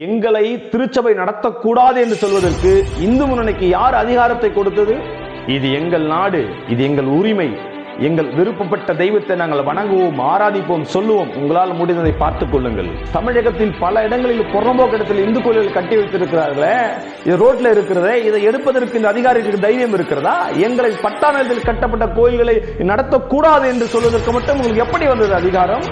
எங்களை திருச்சபை நடத்தக்கூடாது என்று சொல்வதற்கு இந்து முன்னணிக்கு யார் அதிகாரத்தை கொடுத்தது? இது எங்கள் நாடு இது எங்கள் உரிமை. எங்கள் விருப்பப்பட்ட தெய்வத்தை நாங்கள் வணங்குவோம் ஆராதிப்போம் சொல்லுவோம். உங்களால் முடிந்ததை பார்த்துக் கொள்ளுங்கள். தமிழகத்தில் பல இடங்களில் புறம்போக்கு இடத்தில் இந்து கோயில்கள் கட்டி வைத்திருக்கிறார்களே இது ரோட்ல இருக்கிறதே இதை எடுப்பதற்கு இந்த அதிகாரிகளுக்கு தைரியம் இருக்கிறதா? எங்களை பட்டாணத்தில் கட்டப்பட்ட கோயில்களை நடத்தக்கூடாது என்று சொல்வதற்கு மட்டும் உங்களுக்கு எப்படி வந்தது அதிகாரம்?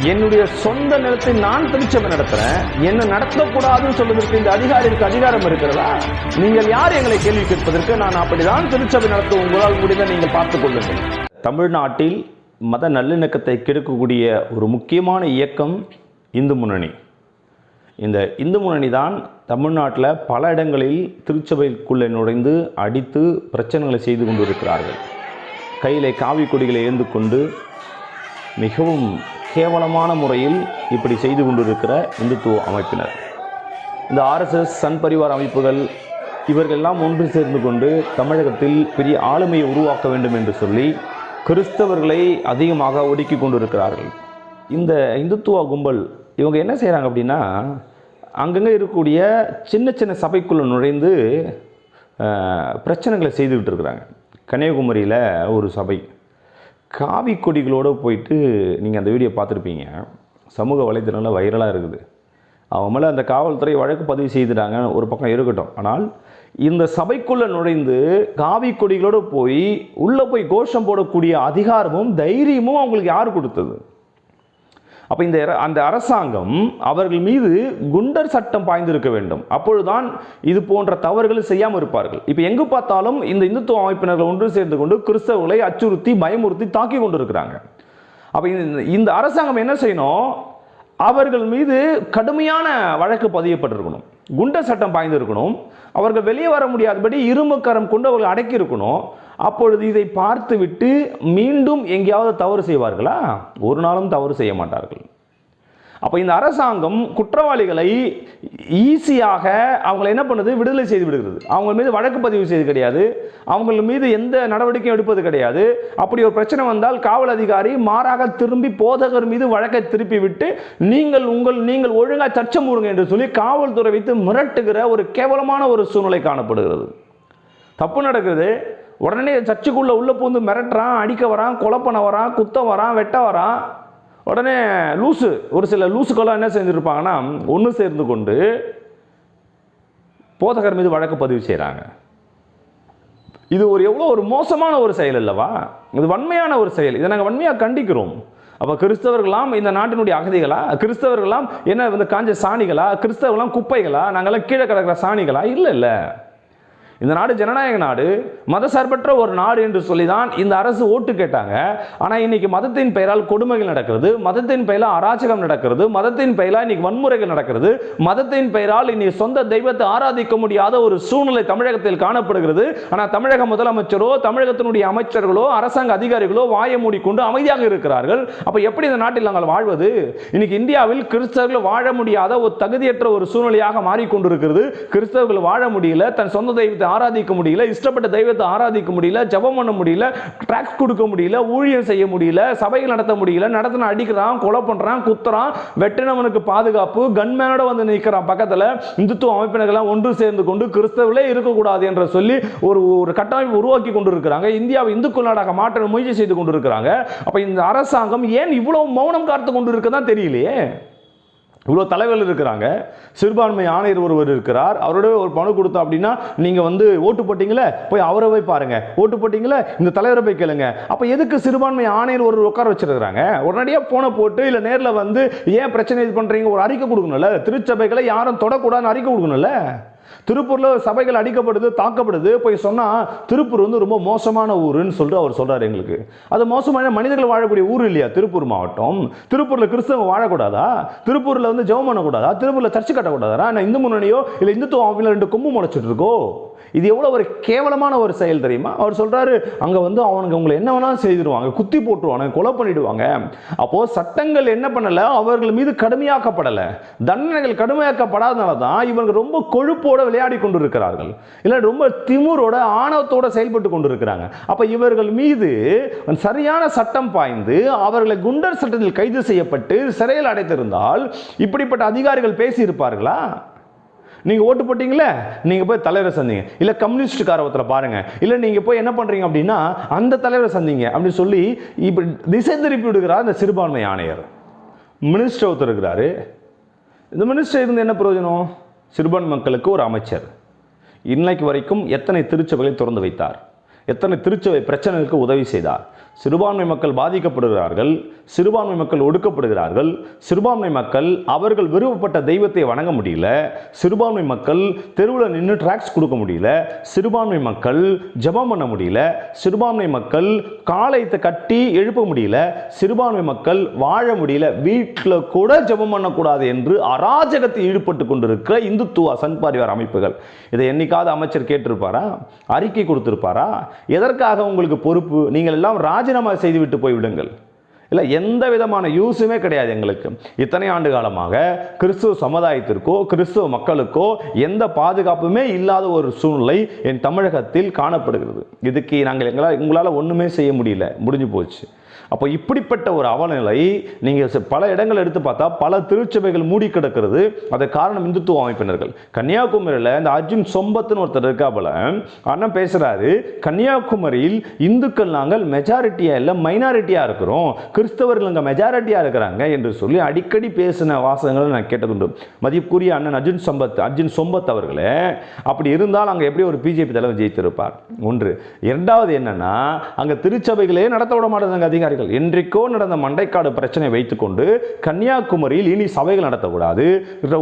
என்னுடைய சொந்த நிலத்தை நான் திருச்சபை நடத்துறேன். என்ன நடத்தக்கூடாதுன்னு சொல்வதற்கு இந்த அதிகாரிக்கு அதிகாரம் இருக்கிறதா? நீங்கள் யார் எங்களை கேள்வி கேட்பதற்கு நான் அப்படிதான் திருச்சபை நடத்த உங்களால் முடிந்த நீங்கள் பார்த்துக் கொள்ளுங்கள். தமிழ்நாட்டில் மத நல்லிணக்கத்தை கெடுக்கக்கூடிய ஒரு முக்கியமான இயக்கம் இந்து முன்னணி. இந்த இந்து முன்னணி தான் தமிழ்நாட்டில் பல இடங்களில் திருச்சபைக்குள்ளே நுழைந்து அடித்து பிரச்சனைகளை செய்து கொண்டிருக்கிறார்கள். கையிலே காவி கொடிகளை ஏந்து கொண்டு மிகவும் கேவலமான முறையில் இப்படி செய்து கொண்டிருக்கிற இந்துத்துவ அமைப்பினர். இந்த ஆர்எஸ்எஸ் சன் பரிவார் அமைப்புகள் இவர்களெல்லாம் ஒன்று சேர்ந்து கொண்டு தமிழகத்தில் பெரிய ஆளுமையை உருவாக்க வேண்டும் என்று சொல்லி கிறிஸ்தவர்களை அதிகமாக ஒடுக்கி கொண்டிருக்கிறார்கள். இந்த இந்துத்துவ கும்பல் இவங்க என்ன செய்கிறாங்க அப்படின்னா அங்கங்கே இருக்கக்கூடிய சின்ன சின்ன சபைக்குள்ளே நுழைந்து பிரச்சனைகளை செய்துக்கிட்டு இருக்கிறாங்க. கன்னியாகுமரியில் ஒரு சபை. காவி கொடிகளோடு போயிட்டு நீங்கள் அந்த வீடியோ பார்த்துருப்பீங்க. சமூக வலைத்தளங்களில் வைரலாக இருக்குது. அவன் மேலே அந்த காவல்துறை வழக்கு பதிவு செய்துட்டாங்க. ஒரு பக்கம் இருக்கட்டும். ஆனால் இந்த சபைக்குள்ளே நுழைந்து காவி கொடிகளோடு போய் உள்ளே போய் கோஷம் போடக்கூடிய அதிகாரமும் தைரியமும் அவங்களுக்கு யார் கொடுத்தது? அப்போ இந்த அந்த அரசாங்கம் அவர்கள் மீது குண்டர் சட்டம் பாய்ந்திருக்க வேண்டும். அப்பொழுதுதான் இது போன்ற தவறுகள் செய்யாமல் இருப்பார்கள். இப்போ எங்கு பார்த்தாலும் இந்த இந்துத்துவ அமைப்பினர்கள் ஒன்று சேர்ந்து கொண்டு கிறிஸ்தவர்களை அச்சுறுத்தி பயமுறுத்தி தாக்கி கொண்டிருக்கிறாங்க. அப்போ இந்த இந்த அரசாங்கம் என்ன செய்யணும்? அவர்கள் மீது கடுமையான வழக்கு பதியப்பட்டிருக்கணும். குண்டர் சட்டம் பாய்ந்திருக்கணும். அவர்கள் வெளியே வர முடியாதபடி இரும்பு கரம் கொண்டு அவர்கள் அடக்கி இருக்கணும். அப்பொழுது இதை பார்த்துவிட்டு மீண்டும் எங்கேயாவது தவறு செய்வார்களா? ஒரு நாளும் தவறு செய்ய மாட்டார்கள். அப்போ இந்த அரசாங்கம் குற்றவாளிகளை ஈஸியாக அவங்களை என்ன பண்ணுது? விடுதலை செய்து விடுகிறது. அவங்க மீது வழக்கு பதிவு செய்து கிடையாது. அவங்க மீது எந்த நடவடிக்கையும் எடுப்பது கிடையாது. அப்படி ஒரு பிரச்சனை வந்தால் காவல் அதிகாரி மாறாக திரும்பி போதகர் மீது வழக்கை திருப்பி விட்டு நீங்கள் உங்கள் நீங்கள் ஒழுங்காக சர்ச்சை மூடுங்க என்று சொல்லி காவல்துறை வைத்து மிரட்டுகிற ஒரு கேவலமான ஒரு சூழ்நிலை காணப்படுகிறது. தப்பு நடக்குது. உடனே சர்ச்சுக்குள்ளே உள்ளே பூந்து மிரட்டுறான் அடிக்க வரான் கொலை பண்ண வரான் குத்த வரான் வெட்ட வரான். உடனே லூசு ஒரு சில லூசுக்கெல்லாம் என்ன செஞ்சுருப்பாங்கன்னா ஒன்று சேர்ந்து கொண்டு போதகர் மீது வழக்கு பதிவு செய்கிறாங்க இது ஒரு எவ்வளோ ஒரு மோசமான ஒரு செயல் அல்லவா? இது வன்மையான ஒரு செயல். இதை நாங்கள் வன்மையாக கண்டிக்கிறோம். அப்போ கிறிஸ்தவர்களாம் இந்த நாட்டினுடைய அகதிகளா? கிறிஸ்தவர்களாம் என்ன இந்த காஞ்ச சாணிகளா? கிறிஸ்தவர்களாம் குப்பைகளா? நாங்கள்லாம் கீழே கிடக்கிற சாணிகளா? இல்லை இல்லை. இந்த நாடு ஜனநாயக நாடு மதசார்பற்ற ஒரு நாடு என்று சொல்லி தான் இந்த அரசு ஓட்டு கேட்டாங்க. ஆனால் இன்னைக்கு மதத்தின் பெயரால் கொடுமைகள் நடக்கிறது மதத்தின் பெயரால் அராஜகம் நடக்கிறது மதத்தின் பெயரால் இன்னைக்கு வன்முறைகள் நடக்கிறது மதத்தின் பெயரால் இன்னைக்கு சொந்த தெய்வத்தை ஆராதிக்க முடியாத ஒரு சூழ்நிலை தமிழகத்தில் காணப்படுகிறது. ஆனால் தமிழக முதலமைச்சரோ தமிழகத்தினுடைய அமைச்சர்களோ அரசாங்க அதிகாரிகளோ வாயை மூடிக்கொண்டு அமைதியாக இருக்கிறார்கள். அப்போ எப்படி இந்த நாட்டில் நாங்கள் வாழ்வது? இன்னைக்கு இந்தியாவில் கிறிஸ்தவர்கள் வாழ முடியாத ஒரு தகுதியற்ற ஒரு சூழ்நிலையாக மாறிக்கொண்டிருக்கிறது. கிறிஸ்தவர்கள் வாழ முடியல தன் சொந்த தெய்வத்தை ஆராதிக்க முடியல இஷ்டப்பட்ட தெய்வத்தை ஆராதிக்க முடியல ஜெபம் பண்ண முடியல ட்ராக்ஸ் கொடுக்க முடியல ஊழியம் செய்ய முடியல சபைகள் நடத்த முடியல நடத்தின அடிக்கிறான் கொலை பண்ணுறான் குத்துறான் வெட்டினவனுக்கு பாதுகாப்பு கன்மேனோட வந்து நிற்கிறான் பக்கத்தில் இந்துத்துவ அமைப்பினர்கள்லாம் ஒன்று சேர்ந்து கொண்டு கிறிஸ்தவர்களே இருக்கக்கூடாது என்று சொல்லி ஒரு ஒரு கட்டமைப்பு உருவாக்கி கொண்டு இருக்கிறாங்க இந்தியாவை இந்துக்கள் நாடாக மாற்ற முயற்சி செய்து கொண்டு இருக்கிறாங்க அப்போ இந்த அரசாங்கம் ஏன் இவ்வளவு மௌனம் காத்து கொண்டு இருக்கதான் தெரியலையே? இவ்வளோ தலைவர்கள் இருக்கிறாங்க. சிறுபான்மை ஆணையர் ஒருவர் இருக்கிறார். அவரோட ஒரு பணம் கொடுத்தோம் அப்படின்னா நீங்கள் வந்து ஓட்டு போட்டிங்களே போய் அவரை போய் பாருங்கள் ஓட்டு போட்டிங்களே இந்த தலைவரை போய் கேளுங்க. அப்போ எதுக்கு சிறுபான்மை ஆணையர் ஒரு உட்கார வச்சிருக்கிறாங்க? உடனடியாக போனை போட்டு இல்லை நேரில் வந்து ஏன் பிரச்சனை இது பண்ணுறீங்க ஒரு அறிக்கை கொடுக்கணும்ல. திருச்சபைகளை யாரும் தொடக்கூடாதுன்னு அறிக்கை கொடுக்கணும்ல. திருப்பூரில் சபைகள் அடிக்கப்படுது தாக்கப்படுது. போய் சொன்னால் திருப்பூர் வந்து ரொம்ப மோசமான ஊருன்னு சொல்லிட்டு அவர் சொல்கிறார் எங்களுக்கு. அது மோசமான மனிதர்கள் வாழக்கூடிய ஊர் இல்லையா? திருப்பூர் மாவட்டம். திருப்பூரில் கிறிஸ்தவங்க வாழக்கூடாதா? திருப்பூரில் வந்து ஜெபம் பண்ணக்கூடாதா? திருப்பூரில் சர்ச்சு கட்டக்கூடாதா? நான் இந்து முன்னணியோ இல்லை இந்துத்துவ அமைப்பில் ரெண்டு கொம்பு முளைச்சிட்டு இருக்கோ? இது எவ்வளோ ஒரு கேவலமான ஒரு செயல் தெரியுமா? அவர் சொல்கிறாரு அங்கே வந்து அவனுக்கு உங்களை என்ன வேணாலும் செய்திருவாங்க குத்தி போட்டுருவாங்க கொலை பண்ணிடுவாங்க. அப்போது சட்டங்கள் என்ன பண்ணலை? அவர்கள் மீது கடுமையாக்கப்படலை. தண்டனைகள் கடுமையாக்கப்படாதனால தான் இவங்க ரொம்ப கொழுப்போடு விளையாடி கொண்டு இருக்கிறார்கள் இல்லை ரொம்ப திமுரோட ஆணவத்தோட செயல்பட்டு கொண்டு இருக்கிறாங்க அப்போ இவர்கள் மீது சரியான சட்டம் பாய்ந்து அவர்களை குண்டர் சட்டத்தில் கைது செய்யப்பட்டு சிறையில் அடைத்திருந்தால் இப்படிப்பட்ட அதிகாரிகள் பேசியிருப்பார்களா? நீங்கள் ஓட்டு போட்டிங்களே நீங்கள் போய் தலைவரை சந்திங்க. இல்லை கம்யூனிஸ்ட் காரவத்தில் பாருங்கள் இல்லை நீங்கள் போய் என்ன பண்ணுறீங்க அப்படின்னா அந்த தலைவரை சந்திங்க. அப்படின்னு சொல்லி இப்படி திசை திருப்பி விடுகிறார் அந்த சிறுபான்மை ஆணையர். மினிஸ்டர் ஒருத்தர் இருக்கிறாரு. இந்த மினிஸ்டர் இருந்து என்ன பிரயோஜனம்? சிறுபான்மை மக்களுக்கு ஒரு அமைச்சர். இன்னைக்கு வரைக்கும் எத்தனை திருச்சபைகளை திறந்து வைத்தார்? எத்தனை திருச்சபை பிரச்சனைகளுக்கு உதவி செய்தார்? சிறுபான்மை மக்கள் பாதிக்கப்படுகிறார்கள் சிறுபான்மை மக்கள் ஒடுக்கப்படுகிறார்கள் சிறுபான்மை மக்கள் அவர்கள் விருப்பப்பட்ட தெய்வத்தை வணங்க முடியல சிறுபான்மை மக்கள் தெருவில் நின்று ட்ராக்ஸ் கொடுக்க முடியல சிறுபான்மை மக்கள் ஜெபம் பண்ண முடியல சிறுபான்மை மக்கள் காலையத்தை கட்டி எழுப்ப முடியல சிறுபான்மை மக்கள் வாழ முடியல வீட்டில் கூட ஜெபம் பண்ணக்கூடாது என்று அராஜகத்தில் ஈடுபட்டு கொண்டிருக்கிற இந்துத்துவ சங்பாரிவார் அமைப்புகள். இதை என்னைக்காவது அமைச்சர் கேட்டிருப்பாரா? அறிக்கை கொடுத்திருப்பாரா? எதற்காக உங்களுக்கு பொறுப்பு? நீங்கள் எல்லாம் ராஜினாமா செய்துவிட்டு போய்விடுங்கள். இல்லை எந்த விதமான யூஸுமே கிடையாது எங்களுக்கு. இத்தனை ஆண்டு காலமாக கிறிஸ்துவ சமுதாயத்திற்கோ கிறிஸ்துவ மக்களுக்கோ எந்த பாதுகாப்புமே இல்லாத ஒரு சூழ்நிலை என் தமிழகத்தில் காணப்படுகிறது. இதுக்கு நாங்கள் எங்களால் உங்களால் ஒன்றுமே செய்ய முடியல. முடிஞ்சு போச்சு. அப்போ இப்படிப்பட்ட ஒரு அவலநிலை நீங்கள் பல இடங்கள் எடுத்து பார்த்தா பல திருச்சபைகள் மூடி கிடக்கிறது. அது காரணம் இந்துத்துவ அமைப்பினர்கள். கன்னியாகுமரியில் இந்த அர்ஜுன் சொம்பத்துன்னு ஒருத்தர் இருக்காப்புல அண்ணன் பேசுகிறாரு கன்னியாகுமரியில் இந்துக்கள் நாங்கள் மெஜாரிட்டியாக இல்லை மைனாரிட்டியாக இருக்கிறோம். கிறிஸ்தவர்கள் அங்கே மெஜாரிட்டியாக இருக்கிறாங்க என்று சொல்லி அடிக்கடி பேசின வாசகங்களை நான் கேட்டதுண்டு. மதிப்புக்குரிய அண்ணன் அர்ஜுன் சம்பத் அர்ஜுன் சொம்பத் அவர்களே அப்படி இருந்தால் அங்கே எப்படி ஒரு பிஜேபி தலைவர் ஜெயித்திருப்பார்? ஒன்று. இரண்டாவது என்னன்னா அங்கே திருச்சபைகளே நடத்த விட மாட்டாங்க அதிகாரிகள். என்றைக்கோ நடந்த மண்டைக்காடு பிரச்சனை வைத்துக்கொண்டு கன்னியாகுமரியில் இனி சபைகள் நடத்தக்கூடாது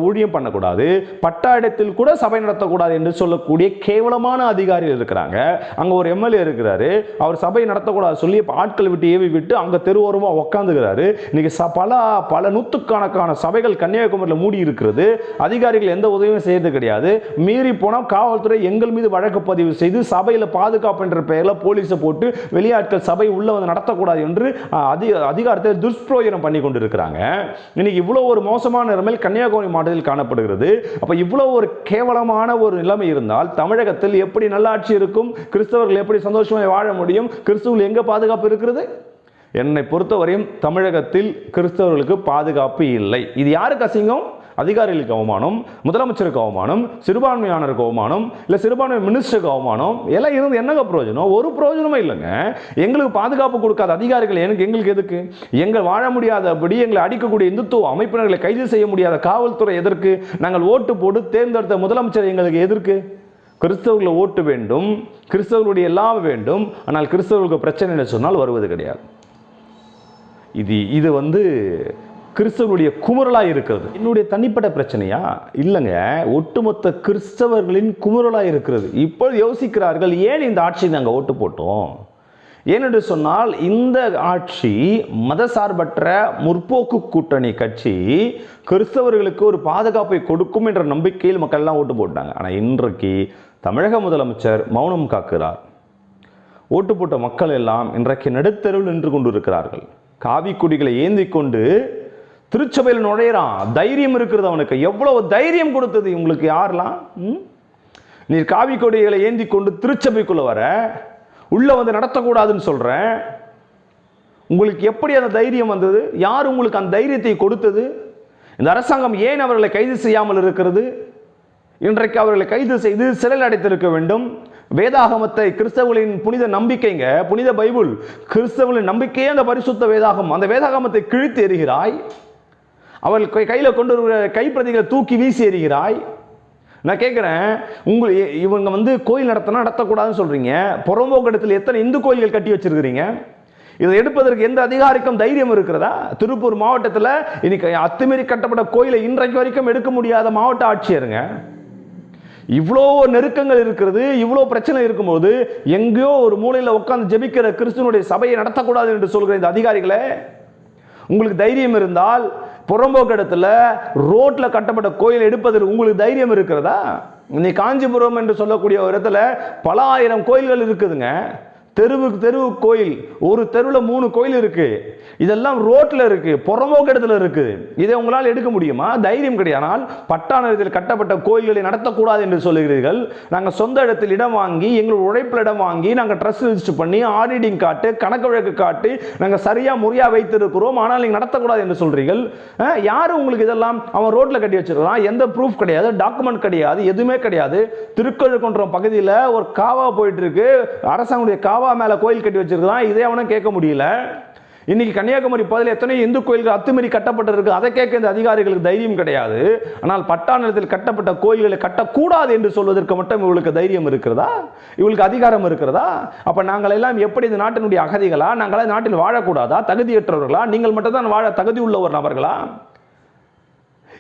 ஊழியம் பண்ணக்கூடாது பட்டா இடத்தில் கூட சபை நடத்தக்கூடாது என்று சொல்லக்கூடிய கேவலமான அதிகாரிகள் இருக்கிறாங்க. அங்க ஒரு எம்எல்ஏ இருக்கிறாரு. அவர் சபை நடத்தக்கூடாது சொல்லி ஆட்கள் விட்டு ஏவி விட்டு அங்க தெருவோரமா உட்காந்துக்கிறாரு இன்னைக்கு பல பல நூற்றுக்கணக்கான சபைகள் கன்னியாகுமரியில் மூடி இருக்கிறது. அதிகாரிகள் எந்த உதவியும் செய்யறது கிடையாது. மீறி போனால் காவல்துறை எங்கள் மீது வழக்கு பதிவு செய்து சபையில் பாதுகாப்பு என்ற பெயரில் போலீஸை போட்டு வெளியாட்கள் சபை உள்ள வந்து நடத்தக்கூடாது என்று அதிக அதிகாரத்தை துஷ்பிரயோஜனம் பண்ணி கொண்டு இருக்கிறாங்க இன்னைக்கு இவ்வளோ ஒரு மோசமான நிலைமையில் கன்னியாகுமரி மாவட்டத்தில் காணப்படுகிறது. அப்போ இவ்வளோ ஒரு கேவலமான ஒரு நிலைமை இருந்தால் தமிழகத்தில் எப்படி நல்லாட்சி இருக்கும்? கிறிஸ்தவர்கள் எப்படி சந்தோஷமாக வாழ முடியும்? கிறிஸ்துவில் எங்கே பாதுகாப்பு இருக்கிறது? என்னை பொறுத்தவரையும் தமிழகத்தில் கிறிஸ்தவர்களுக்கு பாதுகாப்பு இல்லை. இது யாருக்கு அசிங்கம்? அதிகாரிகளுக்கு அவமானம் முதலமைச்சருக்கு அவமானம் சிறுபான்மையானருக்கு அவமானம் இல்லை சிறுபான்மை மினிஸ்டருக்கு அவமானம் எல்லாம் இருந்து என்னங்க பிரயோஜனம்? ஒரு பிரயோஜனமும் இல்லைங்க. எங்களுக்கு பாதுகாப்பு கொடுக்காத அதிகாரிகள் எனக்கு எங்களுக்கு எதுக்கு? எங்கள் வாழ முடியாதபடி எங்களை அடிக்கக்கூடிய இந்துத்துவ அமைப்பினர்களை கைது செய்ய முடியாத காவல்துறை எதற்கு? நாங்கள் ஓட்டு போட்டு தேர்ந்தெடுத்த முதலமைச்சர் எங்களுக்கு எதற்கு? கிறிஸ்தவர்களை ஓட்டு வேண்டும் கிறிஸ்தவர்களுடைய எல்லாம் வேண்டும் ஆனால் கிறிஸ்தவர்களுக்கு பிரச்சனை சொன்னால் வருவது கிடையாது. இது இது வந்து கிறிஸ்தவனுடைய குமுறலாக இருக்கிறது. என்னுடைய தனிப்பட்ட பிரச்சனையா? இல்லைங்க. ஒட்டுமொத்த கிறிஸ்தவர்களின் குமுறலாக இருக்கிறது. இப்போ யோசிக்கிறார்கள் ஏன் இந்த ஆட்சி நாங்கள் ஓட்டு போட்டோம்? ஏனென்று சொன்னால் இந்த ஆட்சி மதசார்பற்ற முற்போக்கு கூட்டணி கட்சி கிறிஸ்தவர்களுக்கு ஒரு பாதுகாப்பை கொடுக்கும் என்ற நம்பிக்கையில் மக்கள்லாம் ஓட்டு போட்டாங்க. ஆனால் இன்றைக்கு தமிழக முதலமைச்சர் மௌனம் காக்கிறார். ஓட்டு போட்ட மக்கள் எல்லாம் இன்றைக்கு நடுத்தருவில் நின்று கொண்டிருக்கிறார்கள். காவி கொடிகளை ஏந்தி கொண்டு திருச்சபையில் நுழையிறான். தைரியம் இருக்கிறது அவனுக்கு. எவ்வளவு தைரியம் கொடுத்தது உங்களுக்கு யாரெல்லாம்? ம்? நீர் காவி கொடிகளை ஏந்தி கொண்டு திருச்சபைக்குள்ள வர உள்ள வந்து நடத்தக்கூடாதுன்னு சொல்கிறேன் உங்களுக்கு எப்படி அந்த தைரியம் வந்தது? யார் உங்களுக்கு அந்த தைரியத்தை கொடுத்தது? இந்த அரசாங்கம் ஏன் அவர்களை கைது செய்யாமல் இருக்கிறது? இன்றைக்கு அவர்களை கைது செய்து சிறையில் அடைத்திருக்க வேண்டும். வேதாகமத்தை கிறிஸ்தவர்களின் புனித நம்பிக்கைங்க புனித பைபிள். கிறிஸ்தவர்களின் நம்பிக்கையே அந்த பரிசுத்த வேதாகம் அந்த வேதாகமத்தை கிழித்து எறிகிறாய். அவள் கையில் கொண்டு வருகிற கைப்பிரதிகளை தூக்கி வீசி எறிகிறாய். நான் கேட்குறேன் உங்கள் இவங்க வந்து கோயில் நடத்தினா நடத்தக்கூடாதுன்னு சொல்றீங்க. புறம்போக்கடத்தில் எத்தனை இந்து கோயில்கள் கட்டி வச்சிருக்கிறீங்க? இதை எடுப்பதற்கு எந்த அதிகாரிக்கும் தைரியம் இருக்கிறதா? திருப்பூர் மாவட்டத்தில் இன்னைக்கு அத்துமீறி கட்டப்பட்ட கோயிலை இன்றைக்கு வரைக்கும் எடுக்க முடியாத மாவட்ட ஆட்சியருங்க. இவ்வளோ நெருக்கங்கள் இருக்கிறது இவ்வளோ பிரச்சனை இருக்கும்போது எங்கேயோ ஒரு மூலையில் உட்காந்து ஜெபிக்கிற கிறிஸ்துவனுடைய சபையை நடத்தக்கூடாது என்று சொல்கிற இந்த அதிகாரிகளே உங்களுக்கு தைரியம் இருந்தால் புறம்போக்கு இடத்துல ரோட்டில் கட்டப்பட்ட கோயில் எடுப்பதற்கு உங்களுக்கு தைரியம் இருக்கிறதா? இன்னைக்கு காஞ்சிபுரம் என்று சொல்லக்கூடிய ஒரு இடத்துல பல ஆயிரம் கோயில்கள் இருக்குதுங்க. தெருவுக்கு தெருவு கோயில். ஒரு தெருவில் மூணு கோயில் இருக்குது இதெல்லாம் ரோட்டில் இருக்குது புறம்போக்கு இடத்துல இருக்குது இதை உங்களால் எடுக்க முடியுமா? தைரியம் கிடையாது. பட்டாணத்தில் கட்டப்பட்ட கோயில்களை நடத்தக்கூடாது என்று சொல்லுகிறீர்கள். நாங்கள் சொந்த இடத்தில் இடம் வாங்கி எங்கள் உழைப்பில் இடம் வாங்கி நாங்கள் ட்ரஸ்ட் ரிஜிஸ்டர் பண்ணி ஆடிட்டிங் காட்டு கணக்கு வழக்கு காட்டி நாங்கள் சரியாக முறையாக வைத்திருக்கிறோம். ஆனால் நீங்கள் நடத்தக்கூடாது என்று சொல்கிறீர்கள் யார் உங்களுக்கு இதெல்லாம் அவன் ரோட்டில் கட்டி வச்சிருக்கான் எந்த ப்ரூஃப் கிடையாது. டாக்குமெண்ட் கிடையாது. எதுவுமே கிடையாது. திருக்கழுக்குன்றம் பகுதியில் ஒரு காவா போயிட்டு இருக்கு. அரசாங்களுடைய காவா மேலே கோயில் கட்டி வச்சிருக்கான் இதே அவனும் கேட்க முடியல. இன்னைக்கு கன்னியாகுமரி பகுதியில் எத்தனை இந்து கோயில்கள் அத்துமீறி கட்டப்பட்டிருக்கு. அதை கேட்க இந்த அதிகாரிகளுக்கு தைரியம் கிடையாது. ஆனால் பட்டாணத்தில் கட்டப்பட்ட கோயில்களை கட்டக்கூடாது என்று சொல்வதற்கு மட்டும் இவளுக்கு தைரியம் இருக்கிறதா? இவளுக்கு அதிகாரம் இருக்கிறதா? அப்போ நாங்கள் எல்லாம் எப்படி இந்த நாட்டினுடைய அகதிகளா? நாங்களே நாட்டில் வாழக்கூடாதா? தகுதியற்றவர்களா? நீங்கள் மட்டும் தான் வாழ தகுதி உள்ள ஒரு நபர்களா?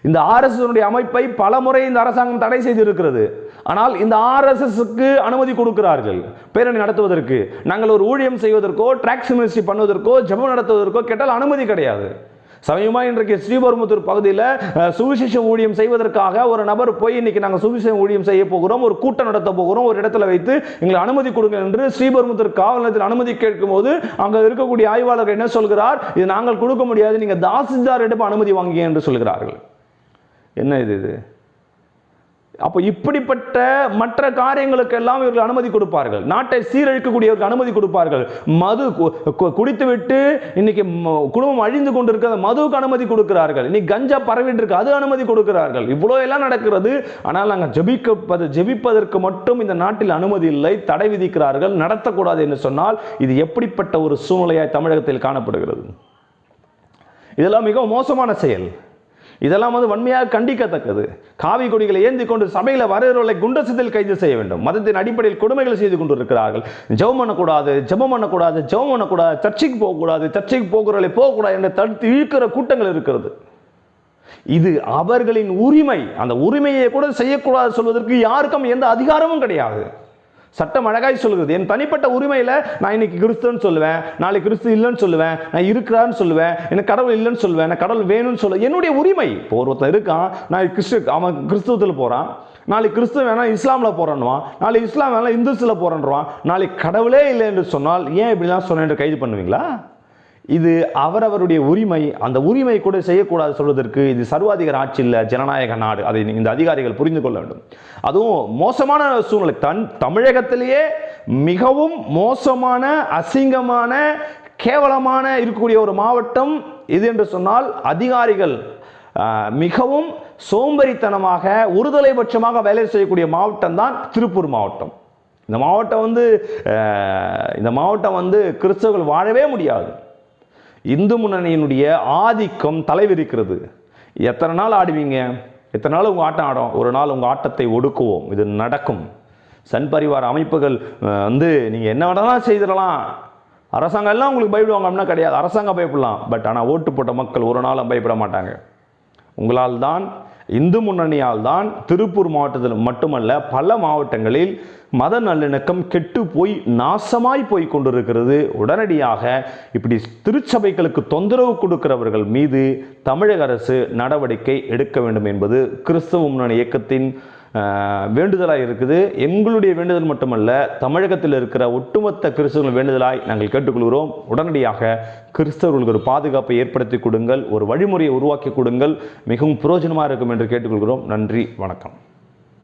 இந்த ஆர்எஸ்எஸ் அமைப்பை பல முறை இந்த அரசாங்கம் தடை செய்திருக்கிறது. ஆனால் இந்த ஆர்எஸ்எஸ்க்கு அனுமதி கொடுக்கிறார்கள். பேரணி நடத்துவதற்கு. நாங்கள் ஒரு ஊழியம் செய்வதற்கோ டிராக்ஸ் மினிஸ்ட்ரி பண்ணுவதற்கோ ஜெபம் நடத்துவதற்கோ கேட்டால் அனுமதி கிடையாது. சமயமா இன்றைக்கு ஸ்ரீபெருமுத்தூர் பகுதியில் சுவிசேஷ ஊழியம் செய்வதற்காக ஒரு நபர் போய் இன்னைக்கு நாங்கள் சுவிசேஷ ஊழியம் செய்ய போகிறோம் ஒரு கூட்டம் நடத்த போகிறோம் ஒரு இடத்துல வைத்து எங்களை அனுமதி கொடுங்க என்று ஸ்ரீபெருமுத்தூர் காவல் நிலையத்தில் அனுமதி கேட்கும்போது அங்கே இருக்கக்கூடிய ஆய்வாளர் என்ன சொல்கிறார்? இது நாங்கள் கொடுக்க முடியாது நீங்க தாசில்தாரிடம் அனுமதி வாங்கிங்க என்று சொல்கிறார்கள். என்ன இது இது? அப்போ இப்படிப்பட்ட மற்ற காரியங்களுக்கெல்லாம் இவர்கள் அனுமதி கொடுப்பார்கள். நாட்டை சீரழிக்கக்கூடியவர்கள் அனுமதி கொடுப்பார்கள். மது கு- கு- குடித்துவிட்டு இன்னைக்கு ம- குடும்பம் அழிந்து கொண்டிருக்கிற மதுவுக்கு அனுமதி கொடுக்கிறார்கள். இன்னைக்கு கஞ்சா பரவிட்டு இருக்கு அது அனுமதி கொடுக்கிறார்கள். இவ்வளோ எல்லாம் நடக்கிறது. ஆனால் நாங்கள் ஜபிக்கப்பது ஜெபிப்பதற்கு மட்டும் இந்த நாட்டில் அனுமதி இல்லை தடை விதிக்கிறார்கள் நடத்தக்கூடாது என்று சொன்னால் இது எப்படிப்பட்ட ஒரு சூழ்நிலையாய் தமிழகத்தில் காணப்படுகிறது. இதெல்லாம் மிகவும் மோசமான செயல். இதெல்லாம் வந்து வன்மையாக கண்டிக்கத்தக்கது. காவி கொடிகளை ஏந்தி கொண்டு சபையில் வரவர்களை குண்டசத்தில் கைது செய்ய வேண்டும். மதத்தின் அடிப்படையில் கொடுமைகள் செய்து கொண்டிருக்கிறார்கள். ஜெபம் பண்ணக்கூடாது ஜெபம் பண்ணக்கூடாது ஜெபம் பண்ணக்கூடாது சர்ச்சைக்கு போகக்கூடாது சர்ச்சைக்கு போகிறவர்களை போகக்கூடாது என்று தடுத்து இழுக்கிற கூட்டங்கள் இருக்கிறது. இது அவர்களின் உரிமை. அந்த உரிமையை கூட செய்யக்கூடாது சொல்வதற்கு யாருக்கும் எந்த அதிகாரமும் கிடையாது. சட்டம் அழகாய் சொல்கிறது என் தனிப்பட்ட உரிமையில் நான் இன்னைக்கு கிறிஸ்துவன்னு சொல்லுவேன். நாளைக்கு கிறிஸ்து இல்லைன்னு சொல்லுவேன். நான் இருக்கிறான்னு சொல்லுவேன். எனக்கு கடவுள் இல்லைன்னு சொல்லுவேன். நான் கடவுள் வேணும்னு சொல்லுவேன் என்னுடைய உரிமை. இப்போ ஒருத்தன் இருக்கான். நான் கிறிஸ்து அவன் கிறிஸ்துவத்தில் போகிறான் நாளைக்கு கிறிஸ்துவ வேணா இஸ்லாமில் போகிறேன்னுவான் நாளைக்கு இஸ்லாம் வேணா இந்துஸில் போகிறேன்றான் நாளைக்கு கடவுளே இல்லை என்று சொன்னால் ஏன் இப்படிலாம் சொன்னேன் என்று கைது பண்ணுவீங்களா? இது அவரவருடைய உரிமை அந்த உரிமை கூட செய்யக்கூடாது சொல்வதற்கு இது சர்வாதிகார ஆட்சி இல்லை ஜனநாயக நாடு. அதை இந்த அதிகாரிகள் புரிந்து கொள்ள வேண்டும். அதுவும் மோசமான சூழ்நிலை. தன் தமிழகத்திலேயே மிகவும் மோசமான அசிங்கமான கேவலமான இருக்கக்கூடிய ஒரு மாவட்டம் இது என்று சொன்னால் அதிகாரிகள் மிகவும் சோம்பேறித்தனமாக ஒருதலை பட்சமாக வேலை செய்யக்கூடிய மாவட்டம் தான் திருப்பூர் மாவட்டம். இந்த மாவட்டம் வந்து இந்த மாவட்டம் வந்து கிறிஸ்தவர்கள் வாழவே முடியாது. இந்து முன்னணியினுடைய ஆதிக்கம் தலைவிரிக்கிறது. எத்தனை நாள் ஆடுவீங்க? எத்தனை நாள் உங்கள் ஆட்டம் ஆடும்? ஒரு நாள் உங்கள் ஆட்டத்தை ஒடுக்குவோம். இது நடக்கும். சன் பரிவார அமைப்புகள் வந்து நீங்கள் என்ன வேணாலும் செய்திடலாம். அரசாங்கம் எல்லாம் உங்களுக்கு பயப்படுவாங்க. அப்படின்னா கிடையாது. அரசாங்கம் பயப்படலாம். பட் ஆனால் ஓட்டு போட்ட மக்கள் ஒரு நாளும் பயப்பட மாட்டாங்க. உங்களால் தான் இந்து முன்னணியால் தான் திருப்பூர் மாவட்டத்தில் மட்டுமல்ல பல மாவட்டங்களில் மத நல்லிணக்கம் கெட்டு போய் நாசமாய் போய் கொண்டிருக்கிறது. உடனடியாக இப்படி திருச்சபைகளுக்கு தொந்தரவு கொடுக்கிறவர்கள் மீது தமிழக அரசு நடவடிக்கை எடுக்க வேண்டும் என்பது கிறிஸ்தவ முன்னணி இயக்கத்தின் வேண்டுதலாக இருக்குது. எங்களுடைய வேண்டுதல் மட்டுமல்ல தமிழகத்தில் இருக்கிற ஒட்டுமொத்த கிறிஸ்தவர்கள் வேண்டுதலாய் நாங்கள் கேட்டுக்கொள்கிறோம். உடனடியாக கிறிஸ்தவர்களுக்கு ஒரு பாதுகாப்பை ஏற்படுத்தி கொடுங்கள் ஒரு வழிமுறையை உருவாக்கி கொடுங்கள். மிகவும் பிரயோஜனமாக இருக்கும் என்று கேட்டுக்கொள்கிறோம். நன்றி வணக்கம்.